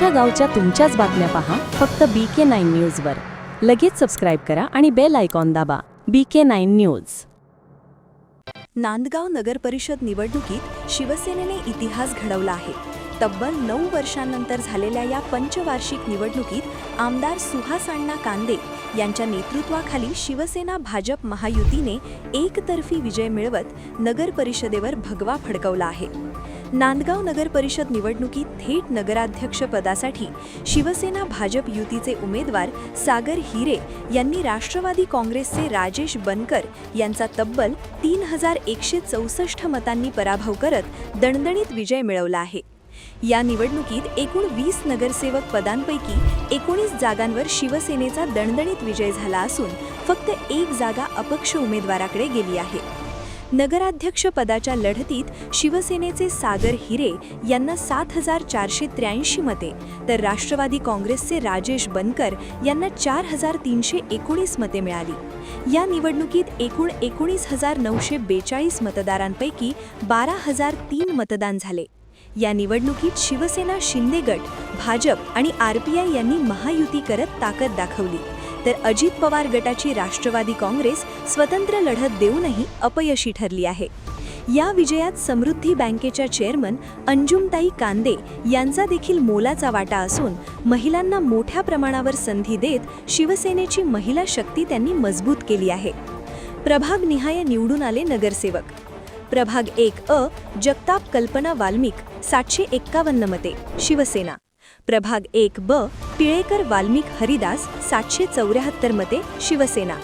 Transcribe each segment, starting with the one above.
तुमच्या गावच्या तुमच्याच बातम्या पहा. फक्त बी के नाईन न्यूजवर लगेच सबस्क्राईब करा आणि बेल आयकॉन दाबा. B K nine news Nandgaon Nagar Parishad निवडणुकीत शिवसेनेने इतिहास घडवला आहे. तब्बल नऊ वर्षांनंतर झालेल्या या पंचवार्षिक निवडणुकीत आमदार सुहास अण्णा कांदे यांच्या नेतृत्वाखाली शिवसेना भाजप महायुतीने एकतर्फी विजय मिळवत नगर परिषदेवर भगवा फडकवला आहे. नांदगाव नगर परिषद निवडणुकीत थेट नगराध्यक्ष पदासाठी शिवसेना भाजप युतीचे उमेदवार सागर हिरे यांनी राष्ट्रवादी काँग्रेसचे राजेश बनकर यांचा तब्बल तीन हजार एकशे चौसष्ट मतांनी पराभव करत दणदणीत विजय मिळवला आहे. या निवडणुकीत एकूण वीस नगरसेवक पदांपैकी एकोणीस जागांवर शिवसेनेचा दणदणीत विजय झाला असून फक्त एक जागा अपक्ष उमेदवाराकडे गेली आहे. नगराध्यक्ष पदाच्या लढतीत शिवसेनेचे सागर हिरे यांना सात हजार चारशे त्र्याऐंशी मते तर राष्ट्रवादी काँग्रेसचे राजेश बनकर यांना चार हजार तीनशे एकोणीस मते मिळाली. या निवडणुकीत एकूण एकोणीस हजार नऊशे बेचाळीस मतदारांपैकी बारा हजार तीन मतदान झाले. या निवडणुकीत शिवसेना शिंदे गट भाजप आणि आर पी आय यांनी महायुती करत ताकद दाखवली. तर अजित पवार गटाची राष्ट्रवादी काँग्रेस स्वतंत्र लढत देऊनही अपयशी ठरली आहे. या विजयात समृद्धी बँकेच्या चेअरमन अंजुमताई कांदे यांचा देखील मोलाचा वाटा असून महिलांना मोठ्या प्रमाणावर संधी देत शिवसेनेची महिला शक्ती त्यांनी मजबूत केली आहे. प्रभाग निहाय निवडून आले नगरसेवक. प्रभाग एक अ जगताप कल्पना वाल्मिक सातशे एक्कावन्न मते शिवसेना. प्रभाग एक ब टिळेकर वाल्मिक हरिदास सातशे चौऱ्याहत्तर मते शिवसेना.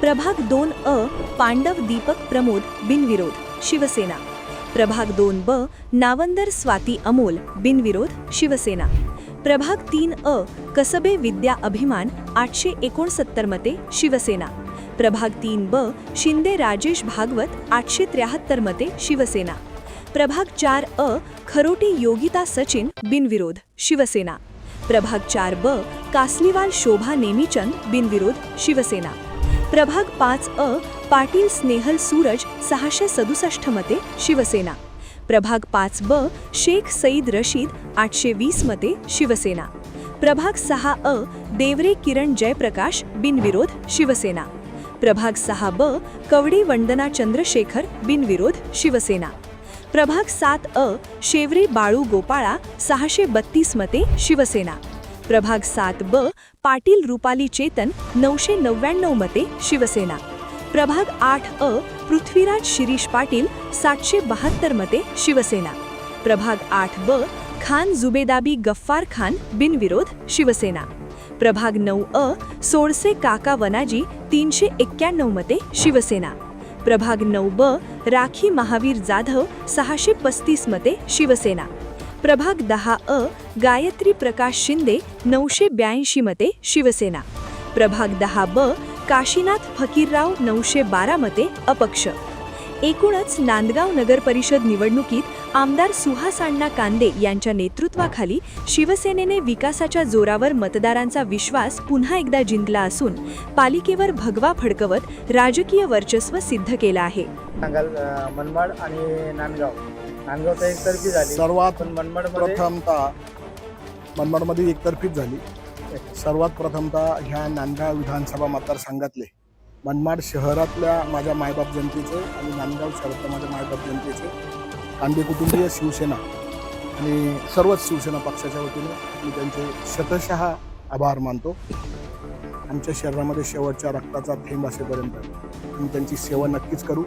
प्रभाग दोन अ पांडव दीपक प्रमोद बिनविरोध शिवसेना. प्रभाग दोन ब नावंदर स्वाती अमोल बिनविरोध शिवसेना. प्रभाग तीन अ कसबे विद्या अभिमान आठशे एकोणसत्तर मते शिवसेना. प्रभाग तीन ब शिंदे राजेश भागवत आठशे त्र्याहत्तर मते शिवसेना. प्रभाग चार अ खरोटी योगिता सचिन बिनविरोध शिवसेना. प्रभाग चार ब कासलीवाल शोभा नेमीचंद बिनविरोध शिवसेना. प्रभाग पाच अ पाटील स्नेहल सूरज सहाशे सदुसष्ट मते शिवसेना. प्रभाग पाच ब शेख सईद रशीद आठशे वीस मते शिवसेना. प्रभाग सहा अ देवरे किरण जयप्रकाश बिनविरोध शिवसेना. प्रभाग सहा ब कवडी वंदना चंद्रशेखर बिनविरोध शिवसेना. प्रभाग सात अ शेवरे बाळू गोपाळा सहाशे बत्तीस मते शिवसेना. प्रभाग सात ब पाटील रुपाली चेतन नऊशे नव्याण्णव मते शिवसेना. प्रभाग आठ अ पृथ्वीराज शिरीष पाटील सातशे बहात्तर मते शिवसेना. प्रभाग आठ ब खान जुबेदाबी गफ्फार खान बिनविरोध शिवसेना. प्रभाग नऊ अ सोळसे काका वनाजी तीनशे एक्क्याण्णव मते शिवसेना. प्रभाग नऊ ब राखी महावीर जाधव सहाशे पस्तीस मते शिवसेना. प्रभाग दहा अ गायत्री प्रकाश शिंदे नऊशे ब्याऐंशी मते शिवसेना. प्रभाग दहा ब काशीनाथ फकीरराव नऊशे बारा मते अपक्ष. एकूणच नांदगाव नगर परिषद निवडणुकीत आमदार सुहास अण्णा कांदे यांच्या नेतृत्वाखाली शिवसेनेने विकासाच्या जोरावर मतदारांचा विश्वास पुन्हा एकदा जिंकला असून पालिकेवर भगवा फडकवत राजकीय वर्चस्व सिद्ध केलं आहे. मनमाड आणि नांदगाव. नांदगाव तर एकतर्फी झाली. सर्वात मनमाड प्रथमतः मनमाडमध्ये एकतर्फीच झाली. सर्वात प्रथमतः ह्या नांदगाव विधानसभा मतदारसंघातले. मनमाड शहरातल्या माझ्या मायबाप जनतेचे आणि नांदगाव शहरातल्या माझ्या मायबाप जनतेचे कांदे कुटुंबीय शिवसेना आणि सर्वच शिवसेना पक्षाच्या वतीने मी त्यांचे शतशः आभार मानतो. आमच्या शरीरामध्ये शेवटच्या रक्ताचा थेंब असेपर्यंत मी त्यांची सेवा नक्कीच करू.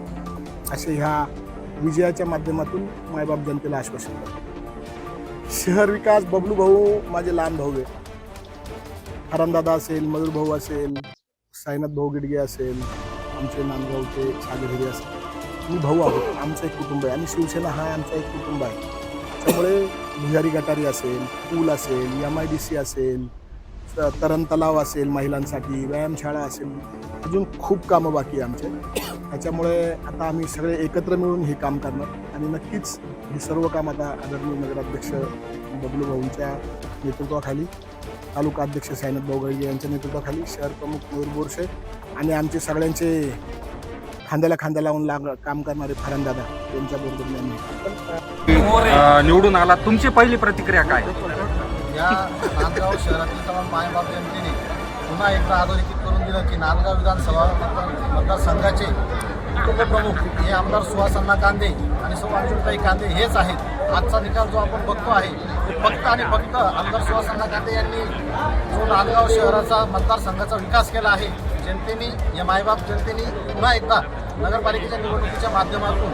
असे ह्या विजयाच्या माध्यमातून मायबाप जनतेला आश्वासन करतो शहर विकास बबलू भाऊ माझे लहान भाऊ आहे हरामदादा असेल मयूर भाऊ असेल साईनाथ भाऊ गिडगे असेल आमचे नांदगावचे सागर हिरे असेल. मी भाऊ आहोत आमचं एक कुटुंब आहे. आणि शिवसेना हा आमचा एक कुटुंब आहे. त्यामुळे भुजारी गटारी असेल पूल असेल एम आय डी सी असेल तरण तलाव असेल महिलांसाठी व्यायामशाळा असेल. अजून खूप कामं बाकी आहे आमचे. त्याच्यामुळे आता आम्ही सगळे एकत्र मिळून हे काम करणार. आणि नक्कीच हे सर्व काम आता आदरणीय नगराध्यक्ष बबलू भाऊंच्या नेतृत्वाखाली तालुका अध्यक्ष साईनाथ भाऊ यांच्या नेतृत्वाखाली शहर प्रमुख मयूर बोरसे आणि आमचे सगळ्यांचे खांद्याला खांदा लावून लाग काम करणारे फरणदादा यांच्याबरोबर मी आम्ही अ, निवडून आला. तुमची पहिली प्रतिक्रिया काय? या नांदगाव शहरातील तमाम मायबाप जनतेने पुन्हा एकदा अधोरेखित करून दिलं की नांदगाव विधानसभा मतदार मतदारसंघाचे कुटुंबप्रमुख हे आमदार सुहासन्ना कांदे आणि सौ अंजुलताई कांदे हेच आहेत. आजचा निकाल जो आपण बघतो आहे तो फक्त आणि फक्त आमदार सुहासन्ना कांदे यांनी जो नांदगाव शहराचा मतदारसंघाचा विकास केला आहे जनतेने या मायबाप जनतेने पुन्हा एकदा नगरपालिकेच्या निवडणुकीच्या माध्यमातून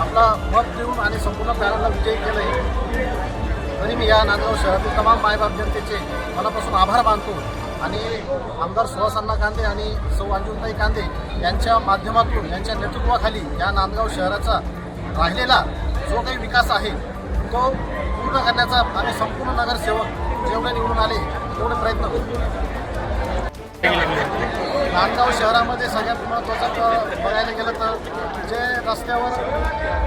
आपला मत देऊन आणि संपूर्ण पॅनलला विजयी केलं आहे तरी मी या नांदगाव शहरातील तमाम मायबाप जनतेचे मनापासून आभार मानतो. आणि आमदार सुहासांना कांदे आणि सौ अंजुनताई कांदे यांच्या माध्यमातून यांच्या नेतृत्वाखाली या नांदगाव शहराचा राहिलेला जो काही विकास आहे तो पूर्ण करण्याचा आम्ही संपूर्ण नगरसेवक जेवढे निवडून आले तेवढे प्रयत्न करू. नांदगाव शहरामध्ये सगळ्यात महत्त्वाचं क- बघायला गेलं तर जे रस्त्यावर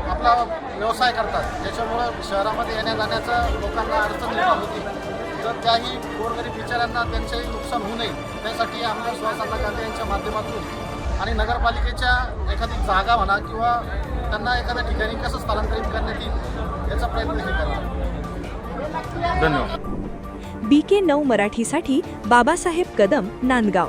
आपला व्यवसाय करतात त्याच्यामुळं शहरामध्ये येण्या जाण्याचं लोकांना अडचण निर्माण होती. तर त्याही गोरगरीब बिचाऱ्यांना त्यांचंही नुकसान होऊ नये त्यासाठी आमदार सुहासांना कांदे यांच्या माध्यमातून आणि नगरपालिकेच्या एखादी जागा म्हणा किंवा त्यांना एखाद्या ठिकाणी कसं स्थलांतरित करण्यात येईल याचा प्रयत्न हे करणार बी के नऊ मराठीसाठी बाबासाहेब कदम नांदगाव.